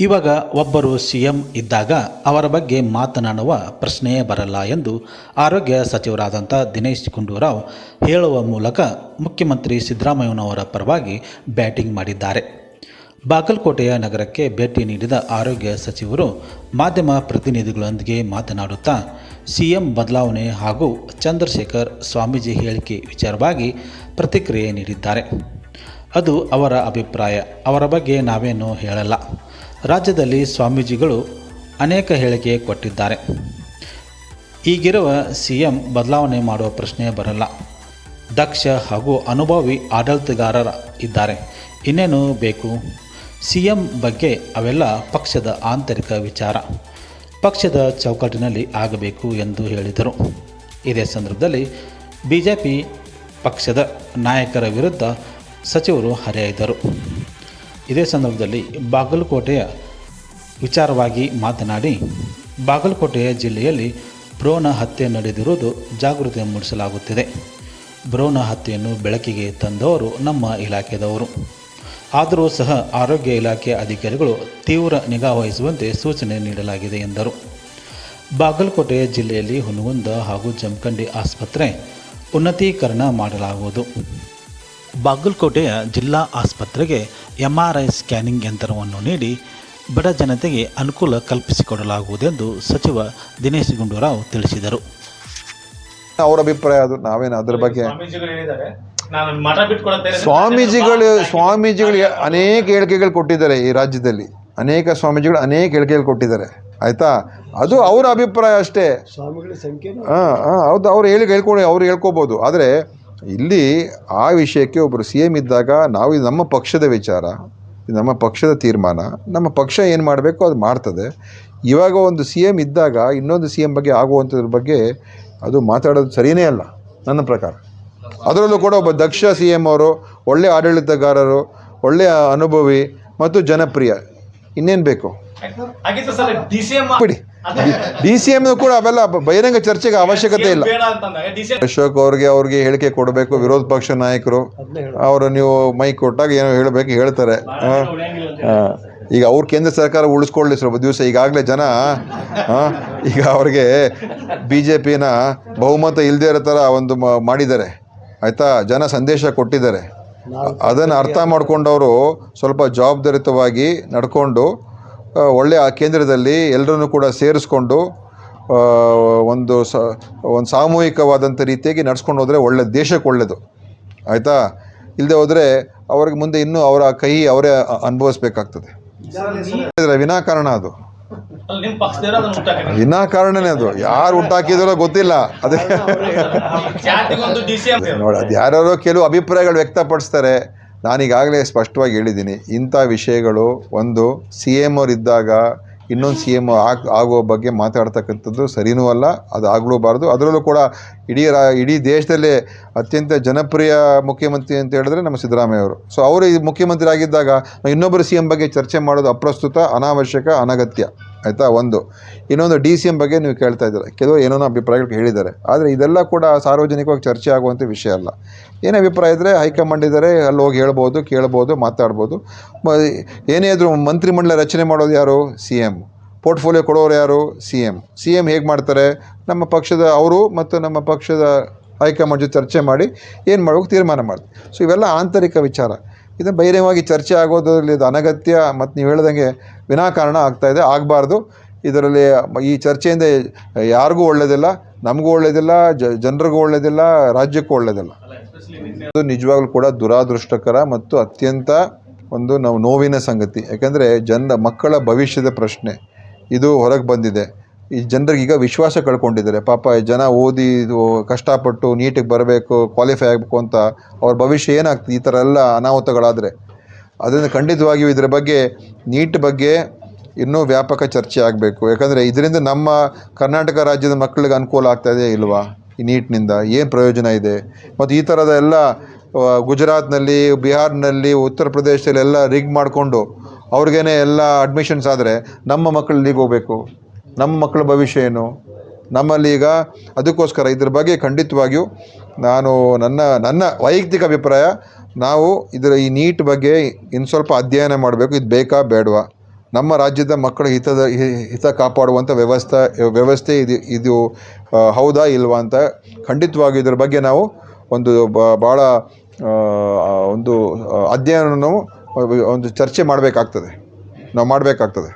ಇವಾಗ ಒಬ್ಬರು ಸಿಎಂ ಇದ್ದಾಗ ಅವರ ಬಗ್ಗೆ ಮಾತನಾಡುವ ಪ್ರಶ್ನೆಯೇ ಬರಲ್ಲ ಎಂದು ಆರೋಗ್ಯ ಸಚಿವರಾದಂಥ ದಿನೇಶ್ ಗುಂಡೂರಾವ್ ಹೇಳುವ ಮೂಲಕ ಮುಖ್ಯಮಂತ್ರಿ ಸಿದ್ದರಾಮಯ್ಯನವರ ಪರವಾಗಿ ಬ್ಯಾಟಿಂಗ್ ಮಾಡಿದ್ದಾರೆ. ಬಾಗಲಕೋಟೆಯ ನಗರಕ್ಕೆ ಭೇಟಿ ನೀಡಿದ ಆರೋಗ್ಯ ಸಚಿವರು ಮಾಧ್ಯಮ ಪ್ರತಿನಿಧಿಗಳೊಂದಿಗೆ ಮಾತನಾಡುತ್ತಾ, ಸಿಎಂ ಬದಲಾವಣೆ ಹಾಗೂ ಚಂದ್ರಶೇಖರ್ ಸ್ವಾಮೀಜಿ ಹೇಳಿಕೆ ವಿಚಾರವಾಗಿ ಪ್ರತಿಕ್ರಿಯೆ ನೀಡಿದ್ದಾರೆ. ಅದು ಅವರ ಅಭಿಪ್ರಾಯ, ಅವರ ಬಗ್ಗೆ ನಾವೇನು ಹೇಳಲ್ಲ. ರಾಜ್ಯದಲ್ಲಿ ಸ್ವಾಮೀಜಿಗಳು ಅನೇಕ ಹೇಳಿಕೆ ಕೊಟ್ಟಿದ್ದಾರೆ. ಈಗಿರುವ ಸಿ ಎಂ ಬದಲಾವಣೆ ಮಾಡುವ ಪ್ರಶ್ನೆ ಬರಲ್ಲ. ದಕ್ಷ ಹಾಗೂ ಅನುಭವಿ ಆಡಳಿತಗಾರರ ಇದ್ದಾರೆ. ಇನ್ನೇನು ಬೇಕು? ಸಿ ಎಂ ಬಗ್ಗೆ ಅವೆಲ್ಲ ಪಕ್ಷದ ಆಂತರಿಕ ವಿಚಾರ. ಪಕ್ಷದ ಚೌಕಟ್ಟಿನಲ್ಲಿ ಆಗಬೇಕು ಎಂದು ಹೇಳಿದರು. ಇದೇ ಸಂದರ್ಭದಲ್ಲಿ ಬಿ ಜೆ ಪಿ ಪಕ್ಷದ ನಾಯಕರ ವಿರುದ್ಧ ಸಚಿವರು ಹರಿಹಾಯ್ದರು ಇದೇ ಸಂದರ್ಭದಲ್ಲಿ ಬಾಗಲಕೋಟೆಯ ವಿಚಾರವಾಗಿ ಮಾತನಾಡಿ, ಬಾಗಲಕೋಟೆಯ ಜಿಲ್ಲೆಯಲ್ಲಿ ಭ್ರೂಣ ಹತ್ಯೆ ನಡೆದಿರುವುದು ಜಾಗೃತಿ ಮೂಡಿಸಲಾಗುತ್ತಿದೆ. ಭ್ರೂಣ ಹತ್ಯೆಯನ್ನು ಬೆಳಕಿಗೆ ತಂದವರು ನಮ್ಮ ಇಲಾಖೆದವರು. ಆದರೂ ಸಹ ಆರೋಗ್ಯ ಇಲಾಖೆ ಅಧಿಕಾರಿಗಳು ತೀವ್ರ ನಿಗಾ ವಹಿಸುವಂತೆ ಸೂಚನೆ ನೀಡಲಾಗಿದೆ ಎಂದರು. ಬಾಗಲಕೋಟೆ ಜಿಲ್ಲೆಯಲ್ಲಿ ಹುನಗುಂದ ಹಾಗೂ ಜಮಖಂಡಿ ಆಸ್ಪತ್ರೆ ಉನ್ನತೀಕರಣ ಮಾಡಲಾಗುವುದು. ಬಾಗಲಕೋಟೆಯ ಜಿಲ್ಲಾ ಆಸ್ಪತ್ರೆಗೆ ಎಂಆರ್ಐ ಸ್ಕ್ಯಾನಿಂಗ್ ಯಂತ್ರವನ್ನು ನೀಡಿ ಬಡ ಜನತೆಗೆ ಅನುಕೂಲ ಕಲ್ಪಿಸಿಕೊಡಲಾಗುವುದೆಂದು ಸಚಿವ ದಿನೇಶ್ ಗುಂಡೂರಾವ್ ತಿಳಿಸಿದರು. ಅವ್ರ ಅಭಿಪ್ರಾಯ ಅದು ನಾವೇನು ಅದ್ರ ಬಗ್ಗೆ ಸ್ವಾಮೀಜಿಗಳು ಹೇಳಿದ್ದಾರೆ. ನಾನು ಮಠ ಬಿಟ್ಕೊಡತ್ತೇನೆ ಸ್ವಾಮೀಜಿಗಳು ಸ್ವಾಮೀಜಿಗಳು ಅನೇಕ ಹೇಳಿಕೆಗಳು ಕೊಟ್ಟಿದ್ದಾರೆ ಈ ರಾಜ್ಯದಲ್ಲಿ. ಅನೇಕ ಸ್ವಾಮೀಜಿಗಳು ಅನೇಕ ಹೇಳಿಕೆಗಳು ಕೊಟ್ಟಿದ್ದಾರೆ. ಆಯ್ತಾ? ಅದು ಅವರ ಅಭಿಪ್ರಾಯ ಅಷ್ಟೇ. ಹಾಂ ಹಾಂ ಹೌದು ಅವ್ರು ಹೇಳಿ ಹೇಳ್ಕೊಂಡು ಅವ್ರು ಹೇಳ್ಕೊಬೋದು. ಆದರೆ ಇಲ್ಲಿ ಆ ವಿಷಯಕ್ಕೆ ಒಬ್ಬರು ಸಿ ಎಂ ಇದ್ದಾಗ ನಾವು ಇದು ನಮ್ಮ ಪಕ್ಷದ ವಿಚಾರ ನಮ್ಮ ಪಕ್ಷದ ತೀರ್ಮಾನ ನಮ್ಮ ಪಕ್ಷ ಏನು ಮಾಡಬೇಕು ಅದು ಮಾಡ್ತದೆ. ಇವಾಗ ಒಂದು ಸಿ ಎಂ ಇದ್ದಾಗ ಇನ್ನೊಂದು ಸಿ ಎಂ ಬಗ್ಗೆ ಆಗುವಂಥದ್ರ ಬಗ್ಗೆ ಅದು ಮಾತಾಡೋದು ಸರಿಯೇ ಅಲ್ಲ ನನ್ನ ಪ್ರಕಾರ. ಅದರಲ್ಲೂ ಕೂಡ ಒಬ್ಬ ದಕ್ಷ ಸಿ ಎಂ ಅವರು ಒಳ್ಳೆಯ ಆಡಳಿತಗಾರರು ಒಳ್ಳೆಯ ಅನುಭವಿ ಮತ್ತು ಜನಪ್ರಿಯ ಇನ್ನೇನು ಬೇಕು? ಬಿಡಿ. D C M D C M ಕೂಡ ಅವೆಲ್ಲ ಬಹಿರಂಗ ಚರ್ಚೆಗೆ ಅವಶ್ಯಕತೆ ಇಲ್ಲ. ಅಶೋಕ್ ಅವ್ರಿಗೆ ಅವ್ರಿಗೆ ಹೇಳಿಕೆ ಕೊಡಬೇಕು ವಿರೋಧ ಪಕ್ಷ ನಾಯಕರು. ಅವರು ನೀವು ಮೈಕ್ ಕೊಟ್ಟಾಗ ಏನೋ ಹೇಳಬೇಕು ಹೇಳ್ತಾರೆ. ಈಗ ಅವ್ರ ಕೇಂದ್ರ ಸರ್ಕಾರ ಉಳಿಸ್ಕೊಳ್ಳಿ ಸ್ವಲ್ಪ ದಿವಸ. ಈಗಾಗಲೇ ಜನ ಈಗ ಅವ್ರಿಗೆ ಬಿ ಜೆ ಪಿನ ಬಹುಮತ ಇಲ್ಲದೆ ಇರೋ ಥರ ಒಂದು ಮ- ಮಾಡಿದ್ದಾರೆ. ಆಯಿತಾ? ಜನ ಸಂದೇಶ ಕೊಟ್ಟಿದ್ದಾರೆ. ಅದನ್ನು ಅರ್ಥ ಮಾಡ್ಕೊಂಡವರು ಸ್ವಲ್ಪ ಜವಾಬ್ದಾರಿತವಾಗಿ ನಡ್ಕೊಂಡು ಒಳ್ಳೆಯ ಆ ಕೇಂದ್ರದಲ್ಲಿ ಎಲ್ಲರನ್ನೂ ಕೂಡ ಸೇರಿಸ್ಕೊಂಡು ಒಂದು ಸ ಒಂದು ಸಾಮೂಹಿಕವಾದಂಥ ರೀತಿಯಾಗಿ ನಡ್ಸ್ಕೊಂಡು ಹೋದರೆ ಒಳ್ಳೆ ದೇಶಕ್ಕೆ ಒಳ್ಳೆಯದು ಆಯಿತಾ? ಇಲ್ಲದೆ ಹೋದರೆ ಅವ್ರಿಗೆ ಮುಂದೆ ಇನ್ನೂ ಅವರ ಕೈ ಅವರೇ ಅನುಭವಿಸ್ಬೇಕಾಗ್ತದೆ. ವಿನಾಕಾರಣ ಅದು. ವಿನಾಕಾರಣನೇ ಅದು. ಯಾರು ಉಂಟಾಕಿದಾರೋ ಗೊತ್ತಿಲ್ಲ. ಅದೇ. ನೋಡಿ ಅದು ಯಾರ್ಯಾರೋ ಕೆಲವು ಅಭಿಪ್ರಾಯಗಳು ವ್ಯಕ್ತಪಡಿಸ್ತಾರೆ. ನಾನೀಗಾಗಲೇ ಸ್ಪಷ್ಟವಾಗಿ ಹೇಳಿದ್ದೀನಿ, ಇಂಥ ವಿಷಯಗಳು ಒಂದು ಸಿ ಎಂ ಇದ್ದಾಗ ಇನ್ನೊಂದು ಸಿ ಎಂ ಆಗಿ ಆಗುವ ಬಗ್ಗೆ ಮಾತಾಡ್ತಕ್ಕಂಥದ್ದು ಸರಿನೂ ಅಲ್ಲ, ಅದು ಆಗಲೂಬಾರ್ದು ಅದರಲ್ಲೂ ಕೂಡ ಇಡೀ ರಾ, ಇಡೀ ದೇಶದಲ್ಲೇ ಅತ್ಯಂತ ಜನಪ್ರಿಯ ಮುಖ್ಯಮಂತ್ರಿ ಅಂತ ಹೇಳಿದ್ರೆ ನಮ್ಮ ಸಿದ್ದರಾಮಯ್ಯ ಅವರು. ಸೊ ಅವರು ಈ ಮುಖ್ಯಮಂತ್ರಿ ಆಗಿದ್ದಾಗ ಇನ್ನೊಬ್ಬರು ಸಿ ಎಂ ಬಗ್ಗೆ ಚರ್ಚೆ ಮಾಡೋದು ಅಪ್ರಸ್ತುತ, ಅನಾವಶ್ಯಕ, ಅನಗತ್ಯ. ಆಯಿತಾ? ಒಂದು. ಇನ್ನೊಂದು ಡಿ ಸಿ ಎಂ ಬಗ್ಗೆ ನೀವು ಕೇಳ್ತಾ ಇದ್ದೀರ. ಕೆಲವರು ಏನೇನೋ ಅಭಿಪ್ರಾಯಗಳು ಹೇಳಿದ್ದಾರೆ. ಆದರೆ ಇದೆಲ್ಲ ಕೂಡ ಸಾರ್ವಜನಿಕವಾಗಿ ಚರ್ಚೆ ಆಗುವಂಥ ವಿಷಯ ಅಲ್ಲ. ಏನೇ ಅಭಿಪ್ರಾಯ ಇದ್ದರೆ ಹೈಕಮಾಂಡ್ ಇದ್ದಾರೆ ಅಲ್ಲಿ ಹೋಗಿ ಹೇಳ್ಬೋದು, ಕೇಳ್ಬೋದು, ಮಾತಾಡ್ಬೋದು. ಏನೇ ಇದ್ದರೂ ಮಂತ್ರಿಮಂಡಲ ರಚನೆ ಮಾಡೋದು ಯಾರು? ಸಿ ಎಂ ಪೋರ್ಟ್ಫೋಲಿಯೋ ಕೊಡೋರು ಯಾರು? ಸಿ ಎಂ ಸಿ ಎಂ ಹೇಗೆ ಮಾಡ್ತಾರೆ? ನಮ್ಮ ಪಕ್ಷದ ಅವರು ಮತ್ತು ನಮ್ಮ ಪಕ್ಷದ ಹೈಕಮಾಂಡ್ ಜೊತೆ ಚರ್ಚೆ ಮಾಡಿ ಏನು ಮಾಡಬೇಕು ತೀರ್ಮಾನ ಮಾಡ್ತೀವಿ ಸೊ ಇವೆಲ್ಲ ಆಂತರಿಕ ವಿಚಾರ. ಇದು ಬಹಿರಂಗವಾಗಿ ಚರ್ಚೆ ಆಗೋದ್ರಲ್ಲಿ ಇದು ಅನಗತ್ಯ ಮತ್ತು ನೀವು ಹೇಳ್ದಂಗೆ ವಿನಾಕಾರಣ ಆಗ್ತಾಯಿದೆ ಆಗಬಾರ್ದು. ಇದರಲ್ಲಿ ಈ ಚರ್ಚೆಯಿಂದ ಯಾರಿಗೂ ಒಳ್ಳೆಯದಿಲ್ಲ ನಮಗೂ ಒಳ್ಳೆಯದಿಲ್ಲ ಜನರಿಗೂ ಒಳ್ಳೆಯದಿಲ್ಲ ರಾಜ್ಯಕ್ಕೂ ಒಳ್ಳೆಯದಿಲ್ಲ ಇದು ನಿಜವಾಗ್ಲೂ ಕೂಡ ದುರಾದೃಷ್ಟಕರ ಮತ್ತು ಅತ್ಯಂತ ಒಂದು ನಾವು ನೋವಿನ ಸಂಗತಿ. ಯಾಕೆಂದರೆ ಜನ ಮಕ್ಕಳ ಭವಿಷ್ಯದ ಪ್ರಶ್ನೆ ಇದು ಹೊರಗೆ ಬಂದಿದೆ. ಈ ಜನರಿಗೆ ಈಗ ವಿಶ್ವಾಸ ಕಳ್ಕೊಂಡಿದ್ದಾರೆ. ಪಾಪ ಜನ ಓದಿ ಕಷ್ಟಪಟ್ಟು ನೀಟಿಗೆ ಬರಬೇಕು ಕ್ವಾಲಿಫೈ ಆಗಬೇಕು ಅಂತ ಅವ್ರ ಭವಿಷ್ಯ ಏನಾಗ್ತದೆ? ಈ ಥರ ಎಲ್ಲ ಅನಾಹುತಗಳಾದರೆ. ಅದರಿಂದ ಖಂಡಿತವಾಗಿಯೂ ಇದರ ಬಗ್ಗೆ ನೀಟ್ ಬಗ್ಗೆ ಇನ್ನೂ ವ್ಯಾಪಕ ಚರ್ಚೆ ಆಗಬೇಕು. ಯಾಕಂದರೆ ಇದರಿಂದ ನಮ್ಮ ಕರ್ನಾಟಕ ರಾಜ್ಯದ ಮಕ್ಕಳಿಗೆ ಅನುಕೂಲ ಆಗ್ತಾ ಇದೆ ಇಲ್ವಾ? ಈ ನೀಟ್ನಿಂದ ಏನು ಪ್ರಯೋಜನ ಇದೆ? ಮತ್ತು ಈ ಥರದ ಎಲ್ಲ ಗುಜರಾತ್ನಲ್ಲಿ, ಬಿಹಾರ್ನಲ್ಲಿ, ಉತ್ತರ ಪ್ರದೇಶದಲ್ಲಿ ಎಲ್ಲ ರಿಗ್ ಮಾಡಿಕೊಂಡು ಅವ್ರಿಗೇನೆ ಎಲ್ಲ ಅಡ್ಮಿಷನ್ಸ್ ಆದರೆ ನಮ್ಮ ಮಕ್ಕಳು ಇಲ್ಲಿಗೆ ಹೋಗಬೇಕು. ನಮ್ಮ ಮಕ್ಕಳ ಭವಿಷ್ಯ ಏನು? ನಮ್ಮಲ್ಲಿ ಈಗ ಅದಕ್ಕೋಸ್ಕರ ಇದ್ರ ಬಗ್ಗೆ ಖಂಡಿತವಾಗಿಯೂ ನಾನು ನನ್ನ ನನ್ನ ವೈಯಕ್ತಿಕ ಅಭಿಪ್ರಾಯ, ನಾವು ಇದರ ಈ ನೀಟ್ ಬಗ್ಗೆ ಇನ್ನು ಸ್ವಲ್ಪ ಅಧ್ಯಯನ ಮಾಡಬೇಕು. ಇದು ಬೇಕಾ ಬೇಡವಾ? ನಮ್ಮ ರಾಜ್ಯದ ಮಕ್ಕಳ ಹಿತದ ಹಿತ ಕಾಪಾಡುವಂಥ ವ್ಯವಸ್ಥೆ ವ್ಯವಸ್ಥೆ ಇದು ಇದು ಹೌದಾ ಇಲ್ವಾ ಅಂತ ಖಂಡಿತವಾಗಿ ಇದ್ರ ಬಗ್ಗೆ ನಾವು ಒಂದು ಭಾಳ ಒಂದು ಅಧ್ಯಯನ ನಾವು ಒಂದು ಚರ್ಚೆ ಮಾಡಬೇಕಾಗ್ತದೆ. ನಾವು ಮಾಡಬೇಕಾಗ್ತದೆ.